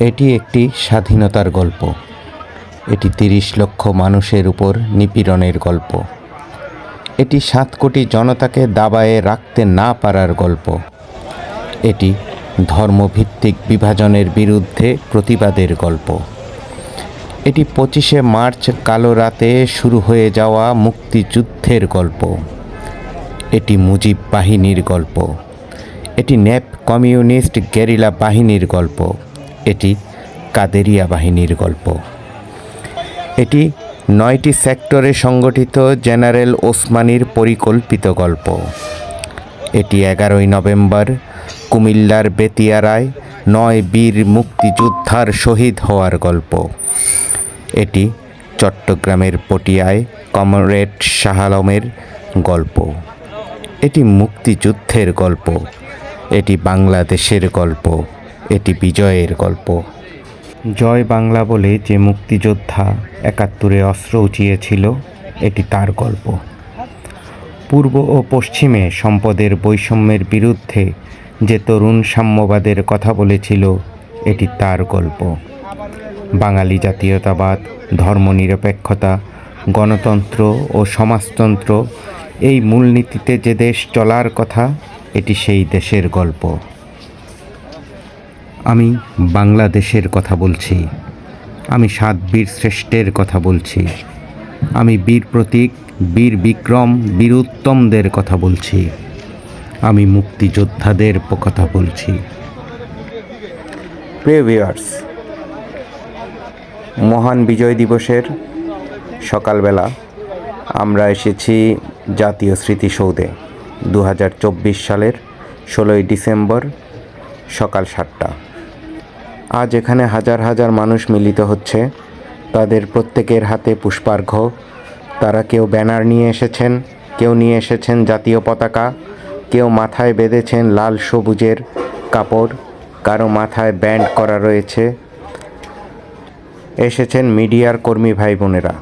এটি একটি স্বাধীনতার গল্প। এটি তিরিশ লক্ষ মানুষের উপর নিপীড়নের গল্প। এটি সাত কোটি জনতাকে দাবায়ে রাখতে না পারার গল্প। এটি ধর্মভিত্তিক বিভাজনের বিরুদ্ধে প্রতিবাদের গল্প। এটি পঁচিশে মার্চ কালো রাতে শুরু হয়ে যাওয়া মুক্তিযুদ্ধের গল্প। এটি মুজিব বাহিনীর গল্প। এটি ন্যাপ কমিউনিস্ট গেরিলা বাহিনীর গল্প। এটি কাদেরিয়া বাহিনীর গল্প। এটি নয়টি সেক্টরে সংগঠিত জেনারেল ওসমানীর পরিকল্পিত গল্প। এটি এগারোই নভেম্বর, কুমিল্লার বেতিয়ারায় নয় বীর মুক্তিযোদ্ধার শহীদ হওয়ার গল্প। এটি চট্টগ্রামের পটিয়ায় কমরেড শাহালমের গল্প। এটি মুক্তিযুদ্ধের গল্প। এটি বাংলাদেশের গল্প। এটি বিজয়ের গল্প। জয় বাংলা বলে যে মুক্তিযোদ্ধা একাত্তরে অস্ত্র উঁচিয়েছিল, এটি তার গল্প। পূর্ব ও পশ্চিমে সম্পদের বৈষম্যের বিরুদ্ধে যে তরুণ সাম্যবাদের কথা বলেছিল, এটি তার গল্প। বাঙালি জাতীয়তাবাদ, ধর্মনিরপেক্ষতা, গণতন্ত্র ও সমাজতন্ত্র, এই মূলনীতিতে যে দেশ চলার কথা, এটি সেই দেশের গল্প। আমি বাংলাদেশের কথা বলছি। আমি সাত বীর শ্রেষ্ঠের কথা বলছি। আমি বীর প্রতীক, বীর বিক্রম, বীর উত্তমদের কথা বলছি। আমি মুক্তিযোদ্ধাদের কথা বলছি। প্রেভিয়ার্স মহান বিজয় দিবসের সকালবেলা আমরা এসেছি জাতীয় স্মৃতিসৌধে দু হাজার চব্বিশ সালের ষোলোই ডিসেম্বর সকাল সাতটা। আজ এখানে হাজার হাজার মানুষ মিলিত হচ্ছে। তাদের প্রত্যেকের হাতে পুষ্পার্ঘ্য তারা কেউ ব্যানার নিয়ে এসেছেন, কেউ নিয়ে এসেছেন জাতীয় পতাকা, কেউ মাথায় বেঁধেছেন লাল সবুজের কাপড়, কারও মাথায় ব্যান্ড করা রয়েছে। এসেছেন মিডিয়ার কর্মী ভাই বোনেরা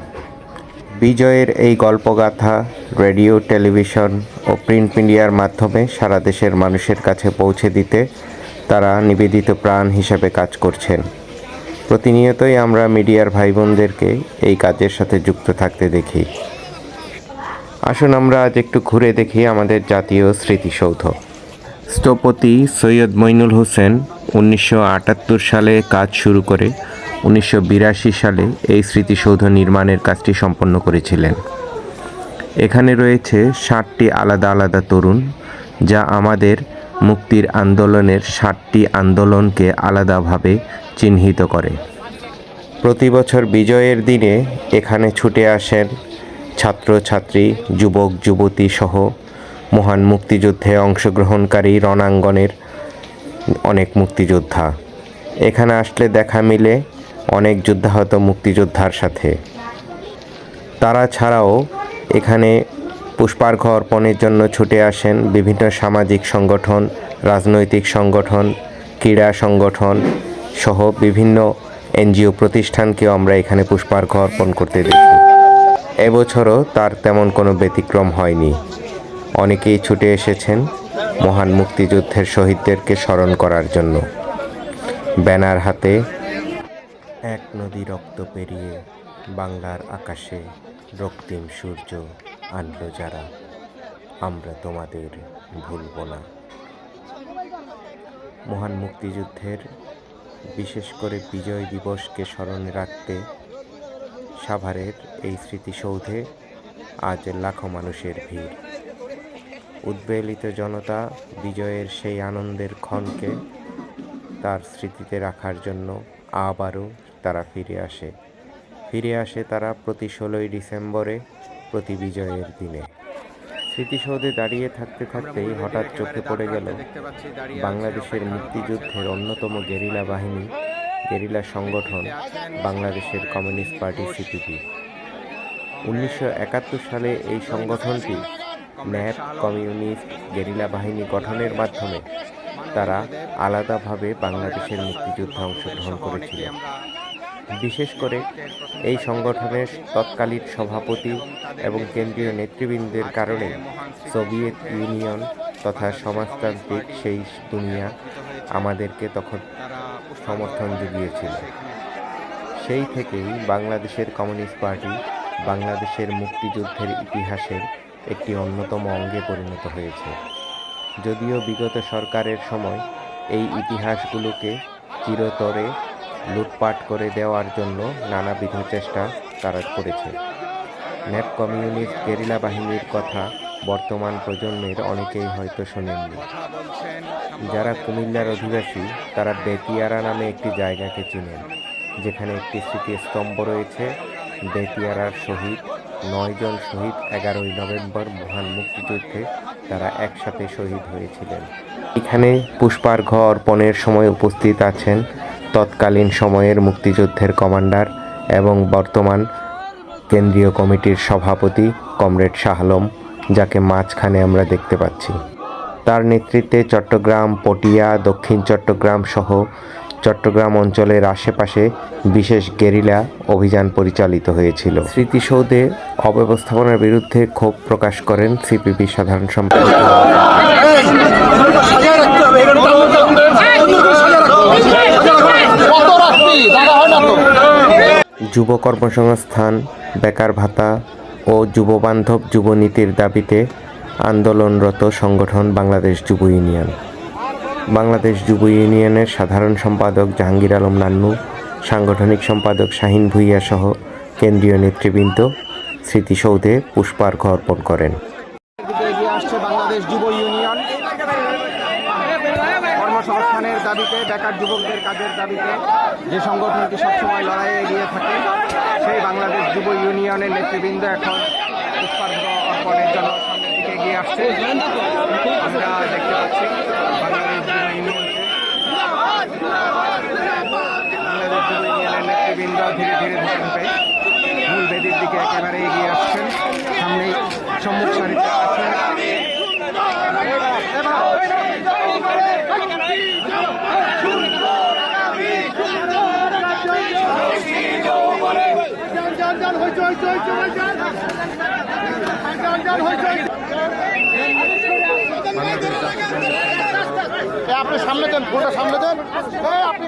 বিজয়ের এই গল্পগাথা রেডিও, টেলিভিশন ও প্রিন্ট মিডিয়ার মাধ্যমে সারা দেশের মানুষের কাছে পৌঁছে দিতে তারা নিবেদিত প্রাণ হিসাবে কাজ করছেন। প্রতিনিয়তই আমরা মিডিয়ার ভাই বোনদেরকে এই কাজের সাথে যুক্ত থাকতে দেখি। আসুন আমরা আজ একটু ঘুরে দেখি আমাদের জাতীয় স্মৃতিসৌধ। স্থপতি সৈয়দ মইনুল হোসেন উনিশশো আটাত্তর সালে কাজ শুরু করে উনিশশো বিরাশি সালে এই স্মৃতিসৌধ নির্মাণের কাজটি সম্পন্ন করেছিলেন। এখানে রয়েছে ষাটটি আলাদা আলাদা তরুণ যা আমাদের মুক্তির আন্দোলনের ষাটটি আন্দোলনকে আলাদাভাবে চিহ্নিত করে। প্রতি বছর বিজয়ের দিনে এখানে ছুটে আসেন ছাত্রছাত্রী, যুবক, যুবতী সহ মহান মুক্তিযুদ্ধে অংশগ্রহণকারী রণাঙ্গনের অনেক মুক্তিযোদ্ধা। এখানে আসলে দেখা মিলে অনেক যুদ্ধাহত মুক্তিযোদ্ধার সাথে। তারা ছাড়াও এখানে পুষ্পার্ঘ অর্পণের জন্য ছুটে আসেন বিভিন্ন সামাজিক সংগঠন, রাজনৈতিক সংগঠন, ক্রীড়া সংগঠন সহ বিভিন্ন এনজিও প্রতিষ্ঠানকেও আমরা এখানে পুষ্পার্ঘ অর্পণ করতে দেখি। এবছরও তার তেমন কোনো ব্যতিক্রম হয়নি। অনেকেই ছুটে এসেছেন মহান মুক্তিযুদ্ধের শহীদদেরকে স্মরণ করার জন্য। ব্যানার হাতে এক নদী রক্ত পেরিয়ে বাংলার আকাশে রক্তিম সূর্য আনলো যারা। আমরা তোমাদের ভুলব না। মহান মুক্তিযুদ্ধের বিশেষ করে বিজয় দিবসকে স্মরণে রাখতে সাভারের এই স্মৃতিসৌধে আজ লাখো মানুষের ভিড়। উদ্বেলিত জনতা বিজয়ের সেই আনন্দের ক্ষণকে তার স্মৃতিতে রাখার জন্য আবারও তারা ফিরে আসে। ফিরে আসে তারা প্রতি ষোলোই ডিসেম্বরে প্রতি বিজয়ের দিনে। স্মৃতিসৌধে দাঁড়িয়ে থাকতে থাকতেই হঠাৎ চোখে পড়ে গেল বাংলাদেশের মুক্তিযুদ্ধের অন্যতম গেরিলা বাহিনী গেরিলা সংগঠন বাংলাদেশের কমিউনিস্ট পার্টি সিপিবি উনিশশো একাত্তর সালে এই সংগঠনটি ন্যাপ কমিউনিস্ট গেরিলা বাহিনী গঠনের মাধ্যমে তারা আলাদাভাবে বাংলাদেশের মুক্তিযুদ্ধে অংশগ্রহণ করেছিল। বিশেষ করে এই সংগঠনের তৎকালীন সভাপতি এবং কেন্দ্রীয় নেতৃবৃন্দের কারণে সোভিয়েত ইউনিয়ন তথা সমাজতান্ত্রিক সেই দুনিয়া আমাদেরকে তখন সমর্থন জুগিয়েছিল। সেই থেকেই বাংলাদেশের কমিউনিস্ট পার্টি বাংলাদেশের মুক্তিযুদ্ধের ইতিহাসের একটি অন্যতম অঙ্গে পরিণত হয়েছে। যদিও বিগত সরকারের সময় এই ইতিহাসগুলোকে চিরতরে লুটপাট করে দেওয়ার জন্য নানাবিধ চেষ্টা তারা করেছে। ন্যাপ কমিউনিস্ট গেরিলা বাহিনীর কথা বর্তমান প্রজন্মের অনেকেই হয়তো শোনেননি। যারা কুমিল্লার অধিবাসী, তারা বেতিয়ারা নামে একটি জায়গাকে চিনেন, যেখানে একটি স্মৃতিস্তম্ভ রয়েছে। বেতিয়ারার শহীদ নয়জন শহীদ, এগারোই নভেম্বর মহান মুক্তিযুদ্ধে তারা একসাথে শহীদ হয়েছিলেন। এখানে পুষ্পার্ঘ অর্পণের সময় উপস্থিত আছেন তৎকালীন সময়ের মুক্তিযুদ্ধের কমান্ডার এবং বর্তমান কেন্দ্রীয় কমিটির সভাপতি কমরেড শাহ আলম যাকে মাঝখানে আমরা দেখতে পাচ্ছি। তার নেতৃত্বে চট্টগ্রাম, পটিয়া, দক্ষিণ চট্টগ্রাম সহ চট্টগ্রাম অঞ্চলের আশেপাশে বিশেষ গেরিলা অভিযান পরিচালিত হয়েছিল। স্মৃতিসৌধে অব্যবস্থাপনার বিরুদ্ধে ক্ষোভ প্রকাশ করেন সিপিপি সাধারণ সম্পাদক রাখতে হবে এখানে সাজায় রাখতে হবে কত রাখবি জায়গা হয় না তো যুব কর্মসংস্থান, বেকার ভাতা ও যুববান্ধব যুবনীতির দাবিতে আন্দোলনরত সংগঠন বাংলাদেশ যুব ইউনিয়ন। বাংলাদেশ যুব ইউনিয়নের সাধারণ সম্পাদক জাহাঙ্গীর আলম নান্নু, সাংগঠনিক সম্পাদক শাহিন ভুইয়া সহ কেন্দ্রীয় নেতৃবৃন্দ স্মৃতিসৌধে পুষ্পার্ঘ অর্পণ করেন দিকে এগিয়ে আসছে বাংলাদেশ যুব ইউনিয়ন কর্মসংস্থানের দাবিতে, বেকার যুবকদের কাজের দাবিতে যে সংগঠনটি সবসময় লড়াইয়ে এগিয়ে থাকে, সেই বাংলাদেশ যুব ইউনিয়নের নেতৃবৃন্দ এখন পুষ্পার্ঘ অর্পণের জন্য সামনের দিকে এগিয়ে আসছে। আমরা দেখতে পাচ্ছি বাংলাদেশ যুব ইউনিয়নকে। বাংলাদেশ যুব ইউনিয়নের নেতৃবৃন্দ ধীরে ধীরে ধীরে ধীরে মূল বেদির দিকে একেবারে এগিয়ে আসছেন। সামনেই সম্মুখ সারিতে আপনি সামনে দেন ফোনটা সামনে দেন। আপনি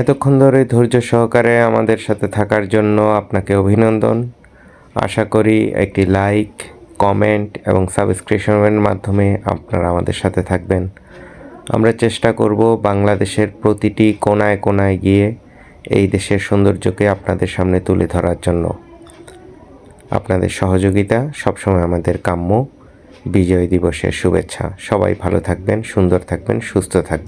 এতক্ষণ ধরে ধৈর্য সহকারে আমাদের সাথে থাকার জন্য আপনাকে অভিনন্দন। আশা করি একটি লাইক, কমেন্ট এবং সাবস্ক্রিপশনের মাধ্যমে আপনারা আমাদের সাথে থাকবেন। আমরা চেষ্টা করব বাংলাদেশের প্রতিটি কোনায় কোনায় গিয়ে এই দেশের সৌন্দর্যকে আপনাদের সামনে তুলে ধরার জন্য। আপনাদের সহযোগিতা সবসময় আমাদের কাম্য। বিজয় দিবসের শুভেচ্ছা। সবাই ভালো থাকবেন, সুন্দর থাকবেন, সুস্থ থাকবেন।